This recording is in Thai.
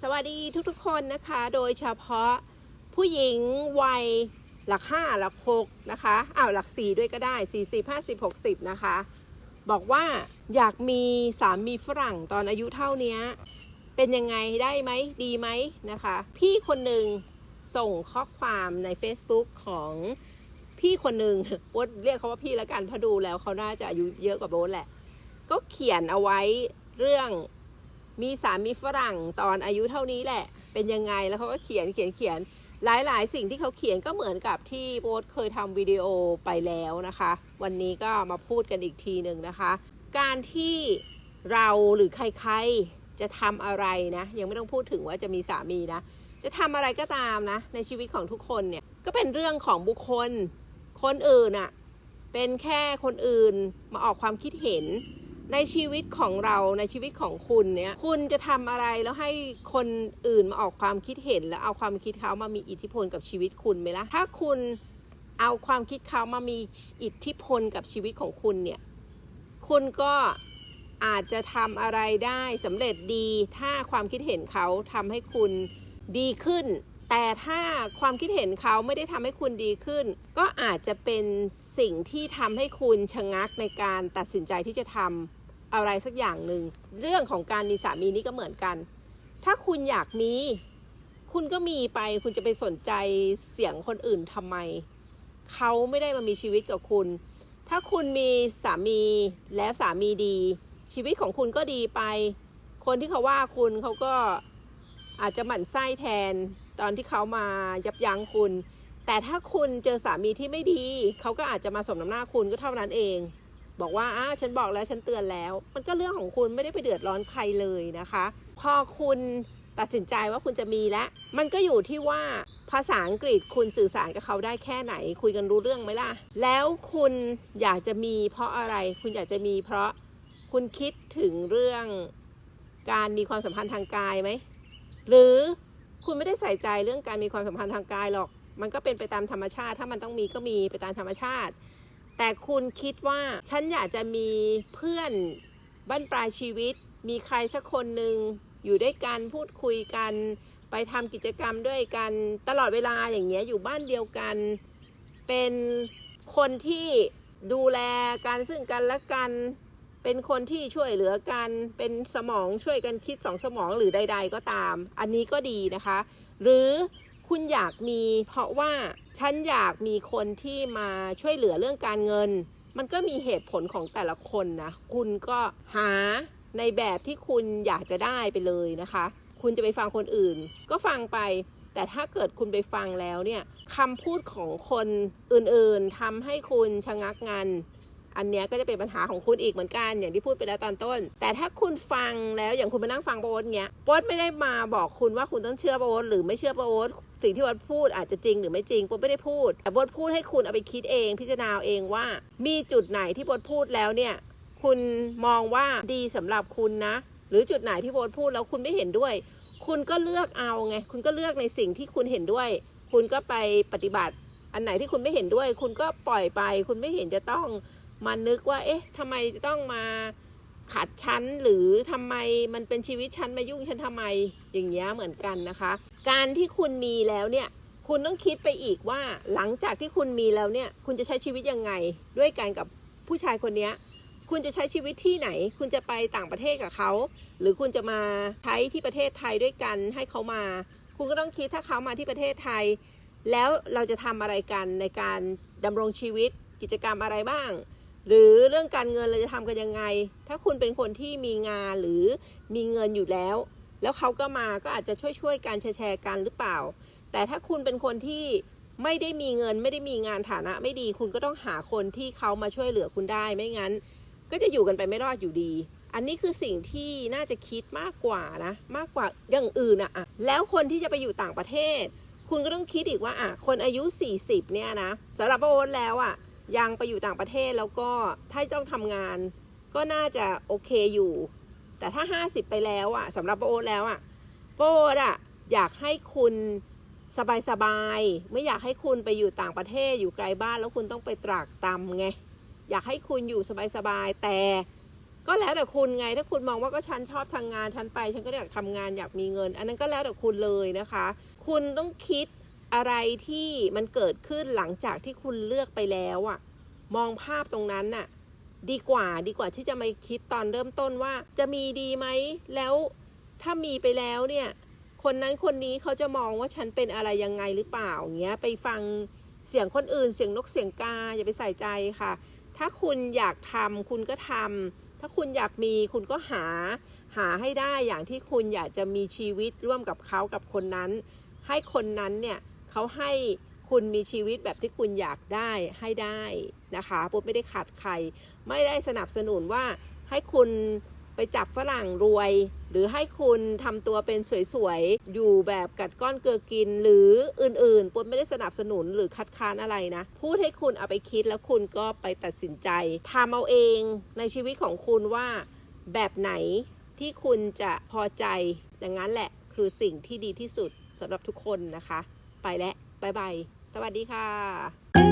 สวัสดีทุกๆคนนะคะ โดยเฉพาะผู้หญิงวัยหลักห้าหลักหกนะคะอ้าวหลักสี่ด้วยก็ได้40 50 60นะคะ บอกว่าอยากมีสามีฝรั่งตอนอายุเท่านี้เป็นยังไงได้ไหมดีไหมนะคะ พี่คนหนึ่งส่งข้อความใน Facebook ของพี่คนหนึ่งโบ๊ทเรียกเขาว่าพี่แล้วกันเพราะดูแล้วเขาน่าจะอายุเยอะกว่าโบ๊ทแหละ ก็เขียนเอาไว้เรื่อง มีสามีฝรั่งตอนอายุเท่านี้แหละ เป็นยังไงแล้วเขาก็เขียนเขียนเขียนหลายๆ สิ่งที่เขาเขียนก็เหมือนกับที่โบ๊ทเคยทำวิดีโอไปแล้วนะคะ วันนี้ก็มาพูดกันอีกทีหนึ่งนะคะ การที่เราหรือใครๆจะทำอะไรนะ ยังไม่ต้องพูดถึงว่าจะมีสามีนะ จะทำอะไรก็ตามนะ ในชีวิตของทุกคนเนี่ย ก็เป็นเรื่องของบุคคล คนอื่นอะเป็นแค่คนอื่นมาออกความคิดเห็น ในชีวิตของเราในชีวิตของคุณเนี่ยคุณจะทำอะไรแล้วให้คนอื่นมาออกความคิดเห็น แล้วเอาความคิดเขามามีอิทธิพลกับชีวิตคุณไหมล่ะถ้าคุณเอาความคิดเขามามีอิทธิพลกับชีวิตของคุณเนี่ยคุณก็อาจจะทำอะไรได้สำเร็จดี ถ้าความคิดเห็นเขาทำให้คุณดีขึ้น แต่ถ้าความคิดเห็นเขาไม่ได้ทำให้คุณดีขึ้น ก็อาจจะเป็นสิ่งที่ทำให้คุณชะงักในการตัดสินใจที่จะทำ อะไรสักอย่างหนึ่งเรื่องของการมีสามีนี่ก็เหมือนกัน ถ้าคุณอยากมี คุณก็มีไปคุณจะไปสนใจเสียงคนอื่นทำไม เขาไม่ได้มามีชีวิตกับคุณ ถ้าคุณมีสามีแล้วสามีดี ชีวิตของคุณก็ดีไป คนที่เขาว่าคุณเขาก็อาจจะหมั่นไส้แทนตอนที่เขามายับยั้งคุณ แต่ถ้าคุณเจอสามีที่ไม่ดี เขาก็อาจจะมาสมน้ำหน้าคุณก็เท่านั้นเอง บอกว่าอ้าฉันบอกแล้วฉันเตือนแล้ว มันก็เรื่องของคุณไม่ได้ไปเดือดร้อนใครเลยนะคะ พอคุณตัดสินใจว่าคุณจะมีแล้ว มันก็อยู่ที่ว่าภาษาอังกฤษคุณสื่อสารกับเขาได้แค่ไหน คุยกันรู้เรื่องไหมล่ะ แล้วคุณอยากจะมีเพราะอะไร คุณอยากจะมีเพราะคุณคิดถึงเรื่องการมีความสัมพันธ์ทางกายไหม หรือคุณไม่ได้ใส่ใจเรื่องการมีความสัมพันธ์ทางกายหรอก มันก็เป็นไปตามธรรมชาติ ถ้ามันต้องมีก็มีไปตามธรรมชาติ แต่คุณคิดว่าฉันอยากจะมีเพื่อนบ้านปลายชีวิต มีใครสักคนหนึ่งอยู่ด้วยกันพูดคุยกัน ไปทำกิจกรรมด้วยกันตลอดเวลาอย่างเงี้ยอยู่บ้านเดียวกัน เป็นคนที่ดูแลกันซึ่งกันและกัน เป็นคนที่ช่วยเหลือกัน เป็นสมองช่วยกันคิดสองสมองหรือใด ๆ ก็ตาม อันนี้ก็ดีนะคะ หรือคุณอยากมีเพราะว่า ฉันอยากมีคนที่มาช่วยเหลือเรื่องการเงิน มันก็มีเหตุผลของแต่ละคนนะ คุณก็หาในแบบที่คุณอยากจะได้ไปเลยนะคะ คุณจะไปฟังคนอื่น ก็ฟังไป แต่ถ้าเกิดคุณไปฟังแล้วเนี่ยคำพูดของคนอื่นๆทำให้คุณชะงักงันอันเนี้ยก็จะเป็นปัญหาของคุณอีกเหมือนกันอย่างที่พูดไปแล้วตอนต้น แต่ถ้าคุณฟังแล้วอย่างคุณมานั่งฟังโบสเนี้ยโบสไม่ได้มาบอกคุณว่าคุณต้องเชื่อโบสหรือไม่เชื่อโบส สิ่งที่โบสพูดอาจจะจริงหรือไม่จริงโบสไม่ได้พูด แต่โบสพูดให้คุณเอาไปคิดเอง พิจารณาเองว่า มีจุดไหนที่โบสพูดแล้วเนี่ยคุณมองว่าดีสำหรับคุณนะ หรือจุดไหนที่โบสพูดแล้วคุณไม่เห็นด้วย คุณก็เลือกเอาไง คุณก็เลือกในสิ่งที่คุณเห็นด้วย คุณก็ไปปฏิบัติ อันไหนที่คุณไม่เห็นด้วย คุณก็ปล่อยไป คุณไม่เห็นจะต้องมานึกว่า เอ๊ะทำไมจะต้องมา ขัดฉันหรือทำไมมันเป็นชีวิตฉันมายุ่งฉันทำไมอย่างเงี้ยเหมือนกันนะคะ การที่คุณมีแล้วเนี่ยคุณต้องคิดไปอีกว่าหลังจากที่คุณมีแล้วเนี่ยคุณจะใช้ชีวิตยังไง ด้วยกันกับผู้ชายคนเนี้ยคุณจะใช้ชีวิตที่ไหน คุณจะไปต่างประเทศกับเขา หรือคุณจะมาใช้ที่ประเทศไทยด้วยกันให้เขามา คุณก็ต้องคิดถ้าเขามาที่ประเทศไทย แล้วเราจะทำอะไรกันในการดำรงชีวิตกิจกรรมอะไรบ้าง หรือเรื่องการเงินเราจะทำกันยังไง ถ้าคุณเป็นคนที่มีงานหรือมีเงินอยู่แล้ว แล้วเขาก็มาก็อาจจะช่วยๆกันแชร์ๆกันหรือเปล่า แต่ถ้าคุณเป็นคนที่ไม่ได้มีเงินไม่ได้มีงานฐานะไม่ดี คุณก็ต้องหาคนที่เขามาช่วยเหลือคุณได้ไม่งั้น ก็จะอยู่กันไปไม่รอดอยู่ดี อันนี้คือสิ่งที่น่าจะคิดมากกว่านะ มากกว่าอย่างอื่นอะอะแล้วคนที่จะไปอยู่ต่างประเทศ คุณก็ต้องคิดอีกว่าอะคนอายุ 40 เนี่ยนะสำหรับโอ๊ตแล้วอะ ยังไปอยู่ต่างประเทศแล้วก็ถ้าต้องทำงานก็น่าจะโอเคอยู่ แต่ถ้า 50 ไปแล้วอะสำหรับโอ๊ตแล้วอะโอ๊ตอะอยากให้คุณสบายๆไม่อยากให้คุณไปอยู่ต่างประเทศอยู่ไกลบ้านแล้วคุณต้องไปตรากตำไงอยากให้คุณอยู่สบายๆแต่ ก็แล้วแต่คุณไงถ้าคุณมองว่าก็ฉันชอบทางงานฉันไป ฉันก็อยากทำงานอยากมีเงิน อันนั้นก็แล้วแต่คุณเลยนะคะ คุณต้องคิด อะไรที่มันเกิดขึ้นหลังจากที่คุณเลือกไปแล้วอะมองภาพตรงนั้นน่ะดีกว่าดีกว่าที่จะมาคิดตอนเริ่มต้นว่า จะมีดีไหมแล้วถ้ามีไปแล้วเนี่ย คนนั้นคนนี้เขาจะมองว่าฉันเป็นอะไรยังไงหรือเปล่าอย่างเงี้ยไปฟังเสียงคนอื่น เสียงนกเสียงกาอย่าไปใส่ใจค่ะ ถ้าคุณอยากทำคุณก็ทำถ้าคุณอยากมีคุณก็หา หาให้ได้อย่างที่คุณอยากจะมีชีวิตร่วมกับเขากับคนนั้น ให้คนนั้นเนี่ย เขาให้คุณมีชีวิตแบบที่คุณอยากได้ให้ได้นะคะปุ๊บไม่ได้ขัดใคร ไม่ได้สนับสนุนว่าให้คุณไปจับฝรั่งรวย หรือให้คุณทำตัวเป็นสวยๆ อยู่แบบกัดก้อนเกลือกินหรืออื่นๆปุ๊บไม่ได้สนับสนุนหรือคัดค้านอะไรนะ พูดให้คุณเอาไปคิดแล้วคุณก็ไปตัดสินใจทำเอาเองในชีวิตของคุณว่าแบบไหนที่คุณจะพอใจอย่างนั้นแหละคือสิ่งที่ดีที่สุดสำหรับทุกคนนะคะ ไปแล้วบายบาย สวัสดีค่ะ